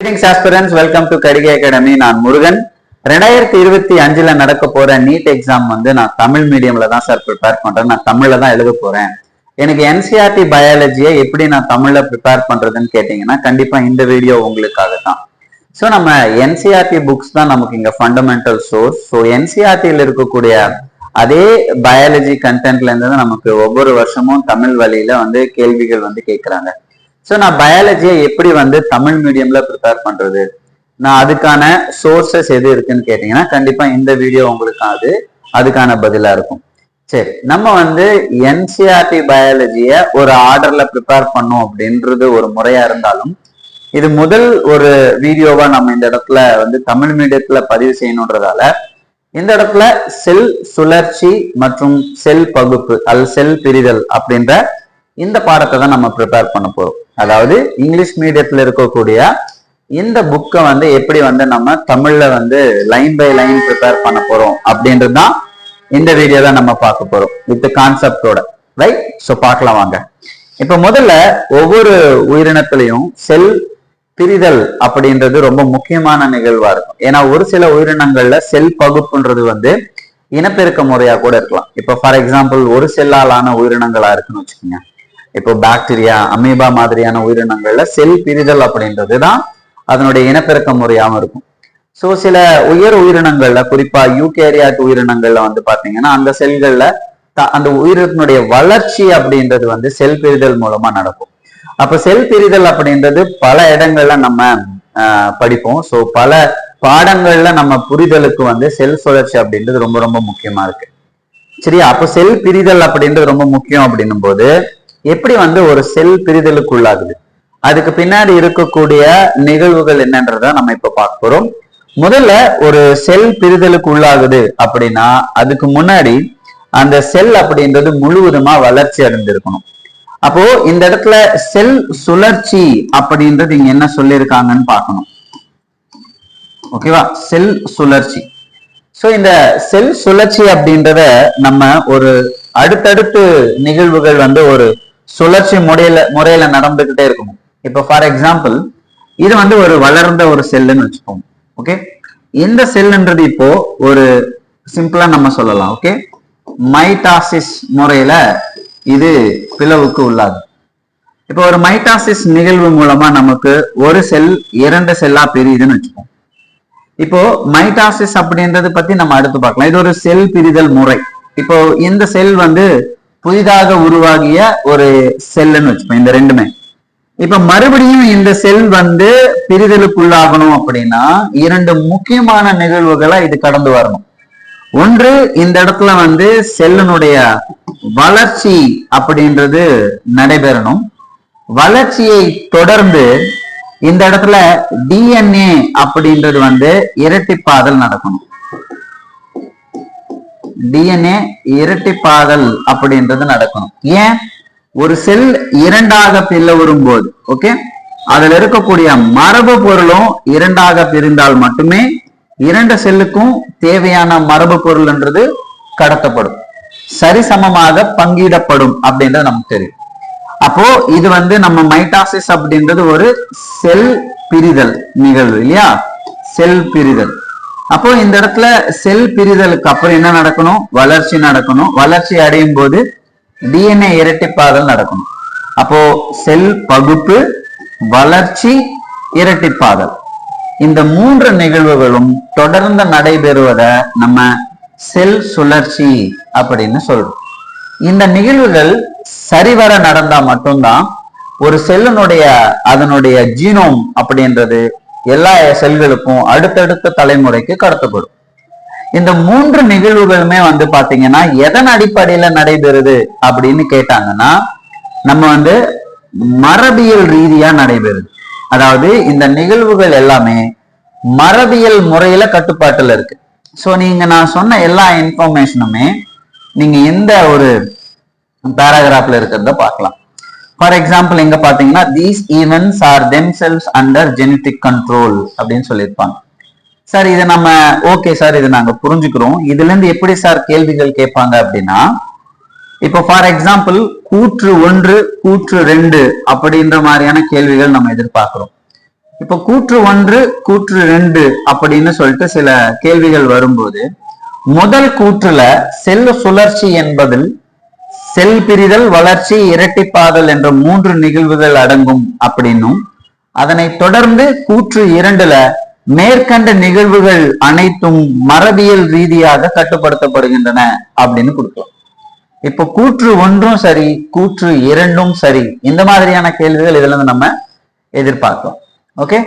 Greetings aspirants welcome to Kadigai academy நான் முருகன். ரெண்டாயிரத்தி இருபத்தி அஞ்சுல நடக்க போற நீட் எக்ஸாம் வந்து நான் தமிழ் மீடியம்ல தான் சார் ப்ரிப்பேர் பண்றேன். நான் தமிழ்ல தான் எழுத போறேன். எனக்கு என்சிஆர்டி பயாலஜியை எப்படி நான் தமிழ்ல ப்ரிப்பேர் பண்றதுன்னு கேட்டீங்கன்னா கண்டிப்பா இந்த வீடியோ உங்களுக்காக தான் ஸோ நம்ம என்சிஆர்டி புக்ஸ் தான் நமக்கு இங்க ஃபண்டமெண்டல் சோர்ஸ் ஸோ என்சிஆர்டியில் இருக்கக்கூடிய அதே பயாலஜி கண்டென்ட்ல இருந்து நமக்கு ஒவ்வொரு வருஷமும் தமிழ் வழியில வந்து கேள்விகள் வந்து கேட்கறாங்க ஸோ நான் பயாலஜியை எப்படி வந்து தமிழ் மீடியம்ல ப்ரிப்பேர் பண்றது? நான் அதுக்கான சோர்சஸ் எது இருக்குன்னு கேட்டீங்கன்னா கண்டிப்பா இந்த வீடியோ உங்களுக்கு அது அதுக்கான பதிலா இருக்கும். சரி நம்ம வந்து என்சிஆர்டி பயாலஜிய ஒரு ஆர்டர்ல ப்ரிப்பேர் பண்ணோம் அப்படின்றது ஒரு முறையா இருந்தாலும் இது முதல் ஒரு வீடியோவா நம்ம இந்த இடத்துல வந்து தமிழ் மீடியத்துல பதிவு செய்யணுன்றதால இந்த இடத்துல செல் சுழற்சி மற்றும் செல் பகுப்பு அல் செல் பிரிதல் அப்படின்ற இந்த பாடத்தை தான் நம்ம ப்ரிப்பேர் பண்ண போறோம். அதாவது இங்கிலீஷ் மீடியத்துல இருக்கக்கூடிய இந்த புக்கை வந்து எப்படி வந்து நம்ம தமிழ்ல வந்து லைன் பை லைன் ப்ரிப்பேர் பண்ண போறோம் அப்படின்றது தான் இந்த வீடியோ தான் நம்ம பார்க்க போறோம் வித் கான்செப்டோட ரைட் ஸோ பார்க்கலாம் வாங்க. இப்ப முதல்ல ஒவ்வொரு உயிரினத்திலையும் செல் பிரிதல் அப்படின்றது ரொம்ப முக்கியமான நிகழ்வா இருக்கும். ஏன்னா ஒரு சில உயிரினங்கள்ல செல் பகுப்புன்றது வந்து இனப்பெருக்க முறையா கூட இருக்கலாம். இப்போ ஃபார் எக்ஸாம்பிள் ஒரு செல்லாலான உயிரினங்களா இருக்குன்னு வச்சுக்கோங்க. இப்போ பாக்டீரியா அமீபா மாதிரியான உயிரினங்கள்ல செல் பிரிதல் அப்படின்றது தான் அதனுடைய இனப்பெருக்க முறையாவும் இருக்கும். ஸோ சில உயர் உயிரினங்கள்ல குறிப்பா யூகேரியாட் உயிரினங்கள்ல வந்து பாத்தீங்கன்னா அந்த செல்கள்ல அந்த உயிரினத்தினுடைய வளர்ச்சி அப்படின்றது வந்து செல் பிரிதல் மூலமா நடக்கும். அப்ப செல் பிரிதல் அப்படின்றது பல இடங்கள்ல நம்ம படிப்போம். ஸோ பல பாடங்கள்ல நம்ம புரிதலுக்கு வந்து செல் சுழற்சி அப்படின்றது ரொம்ப ரொம்ப முக்கியமா இருக்கு. சரியா? அப்ப செல் பிரிதல் அப்படின்றது ரொம்ப முக்கியம் அப்படின்னும் போது எப்படி வந்து ஒரு செல் பிரிதலுக்கு உள்ளாகுது? அதுக்கு பின்னாடி இருக்கக்கூடிய நிகழ்வுகள் என்னன்றத நம்ம இப்ப பார்க்க போறோம். முதல்ல ஒரு செல் பிரிதலுக்கு உள்ளாகுது அப்படின்னா அதுக்கு முன்னாடி அந்த செல் அப்படின்றது முழுவதுமா வளர்ச்சி அடைந்திருக்கணும் அப்போ இந்த இடத்துல செல் சுழற்சி அப்படின்றது இங்க என்ன சொல்லியிருக்காங்கன்னு பார்க்கணும். ஓகேவா? செல் சுழற்சி. சோ இந்த செல் சுழற்சி அப்படின்றத நம்ம ஒரு அடுத்தடுத்து நிகழ்வுகள் வந்து ஒரு சுழற்சி முறையில முறையில நடந்துகிட்டே இருக்கணும் இப்ப ஃபார் எக்ஸாம்பிள் இது வந்து ஒரு வளர்ந்த ஒரு செல்லுன்னு வச்சுப்போம் ஓகே இந்த செல்லுன்றது இப்போ ஒரு சிம்பிளா நம்ம சொல்லலாம். ஓகே மைட்டாசிஸ் முறையில இது பிளவுக்கு உள்ளாது. இப்போ ஒரு மைட்டாசிஸ் நிகழ்வு மூலமா நமக்கு ஒரு செல் இரண்டு செல்லா பிரியுதுன்னு வச்சுப்போம் இப்போ மைட்டாசிஸ் அப்படின்றது பத்தி நம்ம அடுத்து பார்க்கலாம். இது ஒரு செல் பிரிதல் முறை. இப்போ இந்த செல் வந்து புதிதாக உருவாகிய ஒரு செல்லுன்னு வச்சுப்போம் இந்த ரெண்டுமே. இப்ப மறுபடியும் இந்த செல் வந்து பிரிதலுக்குள்ளாகணும் அப்படின்னா இரண்டு முக்கியமான நிகழ்வுகளை இது கடந்து வரணும். ஒன்று இந்த இடத்துல வந்து செல்லினுடைய வளர்ச்சி அப்படின்றது நடைபெறணும். வளர்ச்சியை தொடர்ந்து இந்த இடத்துல டிஎன்ஏ அப்படின்றது வந்து இரட்டிப்பாதல் நடக்கணும். டிஎன்ஏ இரட்டிப்பாதல் அப்படின்றது நடக்கணும். ஏன்? ஒரு செல் இரண்டாக பிளவுறும் போது ஓகே அதுல இருக்கக்கூடிய மரபு பொருளும் இரண்டாக பிரிந்தால் மட்டுமே இரண்டு செல்லுக்கும் தேவையான மரபு பொருள்ன்றது கடத்தப்படும். சரிசமமாக பங்கிடப்படும் அப்படின்றது நமக்கு தெரியும். அப்போ இது வந்து நம்ம மைட்டாசிஸ் அப்படின்றது ஒரு செல் பிரிதல் நிகழ்வு இல்லையா? செல் பிரிதல். அப்போ இந்த இடத்துல செல் பிரிதலுக்கு அப்புறம் என்ன நடக்கணும்? வளர்ச்சி நடக்கணும். வளர்ச்சி அடையும் போது டிஎன்ஏ இரட்டிப்பாதல் நடக்கணும். அப்போ செல் பகுப்பு வளர்ச்சி இரட்டிப்பாதல். இந்த மூன்று நிகழ்வுகளும் தொடர்ந்து நடைபெறுவதை நம்ம செல் சுழற்சி அப்படின்னு சொல்றோம். இந்த நிகழ்வுகள் சரிவர நடந்தா மட்டும்தான் ஒரு செல்லினுடைய அதனுடைய ஜீனோம் அப்படின்றது எல்லா செல்களுக்கும் அடுத்தடுத்த தலைமுறைக்கு கடத்தப்படும். இந்த மூன்று நிகழ்வுகளுமே வந்து பாத்தீங்கன்னா எதன் அடிப்படையில நடைபெறுது அப்படின்னு கேட்டாங்கன்னா நம்ம வந்து மரபியல் ரீதியா நடைபெறுது. அதாவது இந்த நிகழ்வுகள் எல்லாமே மரபியல் முறையில கட்டுப்பாட்டுல இருக்கு. சோ நீங்க நான் சொன்ன எல்லா இன்ஃபர்மேஷனுமே நீங்க எந்த ஒரு பேராகிராஃப்ல இருக்கிறத பார்க்கலாம். ஃபார் எக்ஸாம்பிள் எங்க பாத்தீங்கன்னா these events are them cells under genetic control அப்படின்னு சொல்லியிருப்பாங்க. சார் இதை நம்ம ஓகே சார் இதை நாங்க புரிஞ்சுக்கிறோம். இதுல இருந்து எப்படி சார் கேள்விகள் கேட்பாங்க அப்படின்னா இப்போ ஃபார் எக்ஸாம்பிள் கூற்று ஒன்று கூற்று ரெண்டு அப்படின்ற மாதிரியான கேள்விகள் நம்ம எதிர்பார்க்கிறோம். இப்போ கூற்று ஒன்று கூற்று ரெண்டு அப்படின்னு சொல்லிட்டு சில கேள்விகள் வரும்போது முதல் கூற்றுல செல் சுழற்சி என்பதில் செல் பிரிதல் வளர்ச்சி இரட்டிப்பாதல் என்ற மூன்று நிகழ்வுகள் அடங்கும் அப்படின்னும் அதனை தொடர்ந்து கூற்று இரண்டுல மேற்கண்ட நிகழ்வுகள் அனைத்தும் மரபியல் ரீதியாக கட்டுப்படுத்தப்படுகின்றன அப்படின்னு கொடுக்கலாம். இப்ப கூற்று ஒன்றும் சரி கூற்று இரண்டும் சரி இந்த மாதிரியான கேள்விகள் இதுல இருந்து நம்ம எதிர்பார்க்கிறோம். ஓகே